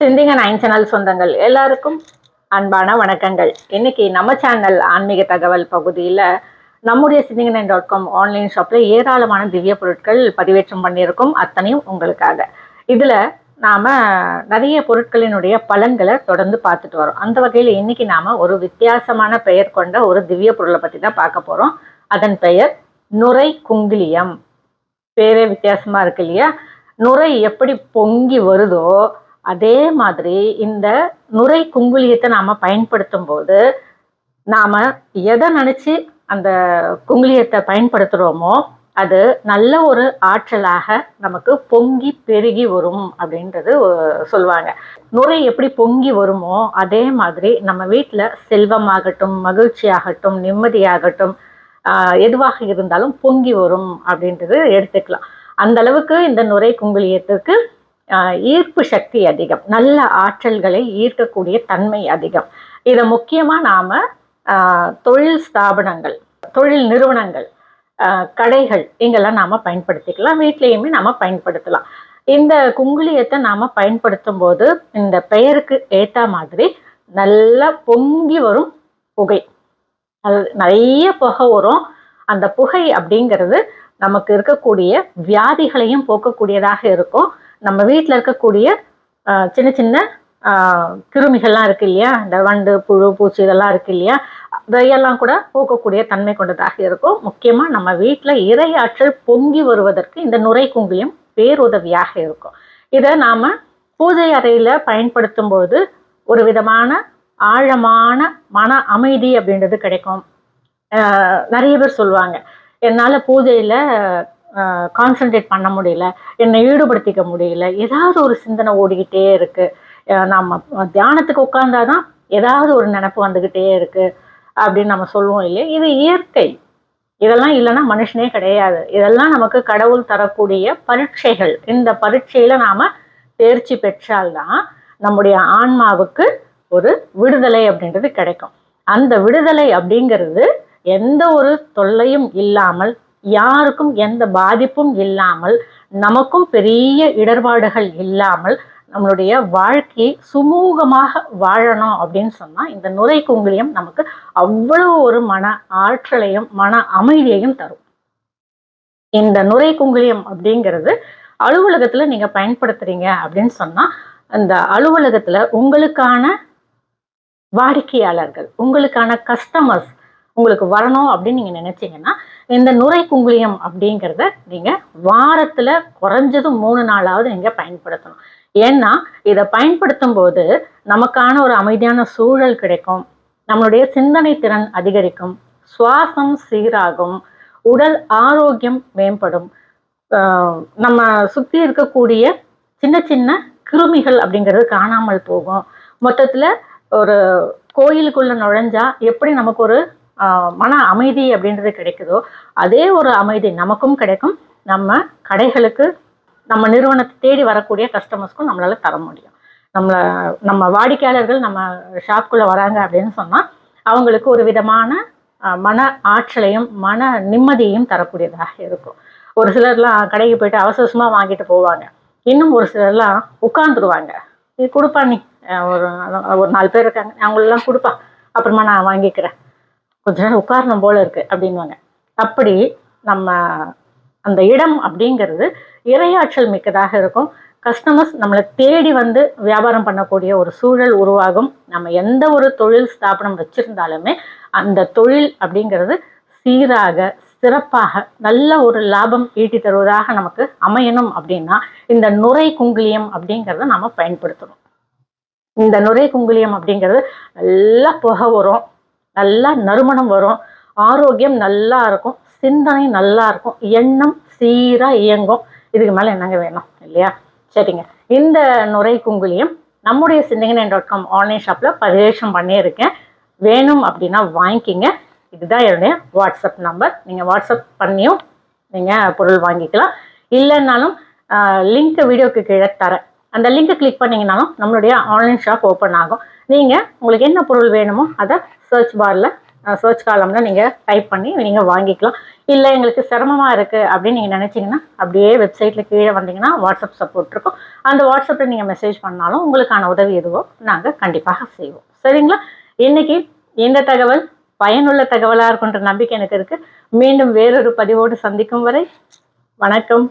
சிந்திங்க nine channel சொந்தங்கள். எல்லாருக்கும் அன்பான வணக்கங்கள். இன்னைக்கு நம்ம சேனல் ஆன்மீக தகவல் பகுதியில் நம்முடைய சிந்திங்க நைன் டாட் காம் ஆன்லைன் ஷாப்பில் ஏராளமான திவ்ய பொருட்கள் பதிவேற்றம் பண்ணியிருக்கோம். அத்தனையும் உங்களுக்காக. இதில் நாம் நிறைய பொருட்களினுடைய பலன்களை தொடர்ந்து பார்த்துட்டு வரோம். அந்த வகையில் இன்னைக்கு நாம் ஒரு வித்தியாசமான பெயர் கொண்ட ஒரு திவ்ய பொருளை பற்றி தான் பார்க்க போகிறோம் அதன் பெயர் நுரை குங்கிலியம். பேரே வித்தியாசமாக இருக்கு இல்லையா? நுரை எப்படி பொங்கி வருதோ அதே மாதிரி இந்த நுரை குங்குலியத்தை நாம் பயன்படுத்தும் போது நாம் எதை நினச்சி அந்த குங்குலியத்தை பயன்படுத்துகிறோமோ அது நல்ல ஒரு ஆற்றலாக நமக்கு பொங்கி பெருகி வரும் அப்படின்றது சொல்லுவாங்க. நுரை எப்படி பொங்கி வருமோ அதே மாதிரி நம்ம வீட்டில் செல்வமாகட்டும் மகிழ்ச்சியாகட்டும் நிம்மதியாகட்டும் எதுவாக இருந்தாலும் பொங்கி வரும் அப்படின்றது எடுத்துக்கலாம். அந்த அளவுக்கு இந்த நுரை குங்குலியத்துக்கு ஈர்ப்பு சக்தி அதிகம். நல்ல ஆற்றல்களை ஈர்க்கக்கூடிய தன்மை அதிகம். இதை முக்கியமாக நாம் தொழில் ஸ்தாபனங்கள் தொழில் நிறுவனங்கள் ஆஹ் கடைகள் இங்கெல்லாம் நாம் பயன்படுத்திக்கலாம். வீட்லேயுமே நாம் பயன்படுத்தலாம். இந்த குங்குலியத்தை நாம் பயன்படுத்தும் போது இந்த பெயருக்கு ஏற்ற மாதிரி நல்லா பொங்கி வரும் புகை. அது நிறைய புகை வரும். அந்த புகை அப்படிங்கிறது நமக்கு இருக்கக்கூடிய வியாதிகளையும் போக்கக்கூடியதாக இருக்கும். நம்ம வீட்டில் இருக்கக்கூடிய சின்ன சின்ன கிருமிகள்லாம் இருக்கு இல்லையா? இந்த வண்டு புழு பூச்சி இதெல்லாம் இருக்கு இல்லையா? அதையெல்லாம் கூட போக்கக்கூடிய தன்மை கொண்டதாக இருக்கும். முக்கியமாக நம்ம வீட்டில் இரையாற்றல் பொங்கி வருவதற்கு இந்த நுரை குங்குலியம் பேருதவியாக இருக்கும். இதை நாம் பூஜை அறையில் பயன்படுத்தும் போது ஒரு விதமான ஆழமான மன அமைதி அப்படின்றது கிடைக்கும். நிறைய பேர் சொல்லுவாங்க. என்னால் பூஜையில் கான்சென்ட்ரேட் பண்ண முடியல என்னை ஈடுபடுத்திக்க முடியல ஏதாவது ஒரு சிந்தனை ஓடிக்கிட்டே இருக்கு. நம்ம தியானத்துக்கு உட்காந்தாதான் ஏதாவது ஒரு நினப்பு வந்துக்கிட்டே இருக்கு அப்படின்னு நம்ம சொல்லுவோம் இல்லையா? இது இயற்கை. இதெல்லாம் இல்லைன்னா மனுஷனே கிடையாது. இதெல்லாம் நமக்கு கடவுள் தரக்கூடிய பரீட்சைகள். இந்த பரீட்சையில நாம தேர்ச்சி பெற்றால்தான் நம்முடைய ஆன்மாவுக்கு ஒரு விடுதலை அப்படின்றது கிடைக்கும். அந்த விடுதலை அப்படிங்கிறது எந்த ஒரு தொல்லையும் இல்லாமல் யாருக்கும் எந்த பாதிப்பும் இல்லாமல் நமக்கும் பெரிய இடர்பாடுகள் இல்லாமல் நம்மளுடைய வாழ்க்கையை சுமூகமாக வாழணும் அப்படின்னு சொன்னால் இந்த நுரை குங்குலியம் நமக்கு அவ்வளோ ஒரு மன ஆற்றலையும் மன அமைதியையும் தரும். இந்த நுரை குங்குலியம் அப்படிங்கிறது அலுவலகத்தில் நீங்கள் பயன்படுத்துறீங்க அப்படின்னு சொன்னால் அந்த அலுவலகத்தில் உங்களுக்கான வாடிக்கையாளர்கள் உங்களுக்கான கஸ்டமர்ஸ் உங்களுக்கு வரணும் அப்படின்னு நீங்க நினைச்சீங்கன்னா இந்த நுரை குங்குளியம் அப்படிங்கிறத நீங்க வாரத்துல குறைஞ்சது மூணு நாளாவது நீங்க பயன்படுத்தணும். ஏன்னா இதை பயன்படுத்தும் போது நமக்கான ஒரு அமைதியான சூழல் கிடைக்கும். நம்மளுடைய சிந்தனை திறன் அதிகரிக்கும். சுவாசம் சீராகும். உடல் ஆரோக்கியம் மேம்படும். நம்ம சுற்றி இருக்கக்கூடிய சின்ன சின்ன கிருமிகள் அப்படிங்கிறது காணாமல் போகும். மொத்தத்தில் ஒரு கோயிலுக்குள்ள நுழைஞ்சா எப்படி நமக்கு ஒரு மன அமைதி அப்படின்றது கிடைக்குதோ அதே ஒரு அமைதி நமக்கும் கிடைக்கும். நம்ம கடைகளுக்கு நம்ம நிறுவனத்தை தேடி வரக்கூடிய கஸ்டமர்ஸ்க்கும் நம்மளால தர முடியும். நம்மள நம்ம வாடிக்கையாளர்கள் நம்ம ஷாப்குள்ளே வராங்க அப்படின்னு சொன்னால் அவங்களுக்கு ஒரு விதமான மன ஆற்றலையும் மன நிம்மதியையும் தரக்கூடியதாக இருக்கும். ஒரு சிலர்லாம் கடைக்கு போயிட்டு அவசரமாக வாங்கிட்டு போவாங்க. இன்னும் ஒரு சிலர்லாம் உட்காந்துருவாங்க நீ கொடுப்பா நீ. ஒரு ஒரு நாலு பேர் இருக்காங்க. அவங்களெல்லாம் கொடுப்பா. அப்புறமா நான் வாங்கிக்கிறேன். கொஞ்ச நேரம் உட்காரணும் போல இருக்கு அப்படின்வாங்க அப்படி நம்ம அந்த இடம் அப்படிங்கிறது இரையாற்றல் மிக்கதாக இருக்கும். கஸ்டமர்ஸ் நம்மளை தேடி வந்து வியாபாரம் பண்ணக்கூடிய ஒரு சூழல் உருவாகும். நம்ம எந்த ஒரு தொழில் ஸ்தாபனம் வச்சிருந்தாலுமே அந்த தொழில் அப்படிங்கிறது சீராக சிறப்பாக நல்ல ஒரு லாபம் ஈட்டி தருவதாக நமக்கு அமையணும் அப்படின்னா இந்த நுரை குங்குலியம் அப்படிங்கிறத நம்ம பயன்படுத்தணும். இந்த நுரை குங்குலியம் அப்படிங்கிறது நல்லா புகை வரும். நல்லா நறுமணம் வரும். ஆரோக்கியம் நல்லா இருக்கும். சிந்தனை நல்லா இருக்கும். எண்ணம் சீராக இயங்கும். இதுக்கு மேலே என்னங்க வேணும்? இல்லையா? சரிங்க. இந்த நுரை குங்குலியம் நம்முடைய சிந்தனை டாட் காம் ஆன்லைன் ஷாப்பில் பதிவேஷம் பண்ணியிருக்கேன். வேணும் அப்படின்னா வாங்கிக்கிங்க. இதுதான் என்னுடைய வாட்ஸ்அப் நம்பர் நீங்கள் வாட்ஸ்அப் பண்ணியும் நீங்கள் பொருள் வாங்கிக்கலாம். இல்லைன்னாலும் லிங்க் வீடியோக்கு கீழே தரேன். அந்த லிங்கை கிளிக் பண்ணிங்கனாலும் நம்மளுடைய ஆன்லைன் ஷாப் ஓப்பன் ஆகும். நீங்கள் உங்களுக்கு என்ன பொருள் வேணுமோ அதை சர்ச் பாரில் சர்ச் காலமில் நீங்கள் டைப் பண்ணி நீங்கள் வாங்கிக்கலாம். இல்லை எங்களுக்கு சிரமமாக இருக்குது அப்படின்னு நீங்கள் நினச்சிங்கன்னா அப்படியே வெப்சைட்டில் கீழே வந்தீங்கன்னா வாட்ஸ்அப் சப்போர்ட் இருக்கும். அந்த வாட்ஸ்அப்பில் நீங்கள் மெசேஜ் பண்ணாலும் உங்களுக்கான உதவி எதுவோ நாங்கள் கண்டிப்பாக செய்வோம். சரிங்களா? இன்னைக்கு இந்த தகவல் பயனுள்ள தகவலாக இருக்குன்ற நம்பிக்கை எனக்கு இருக்குது மீண்டும் வேறொரு பதிவோடு சந்திக்கும் வரை வணக்கம்.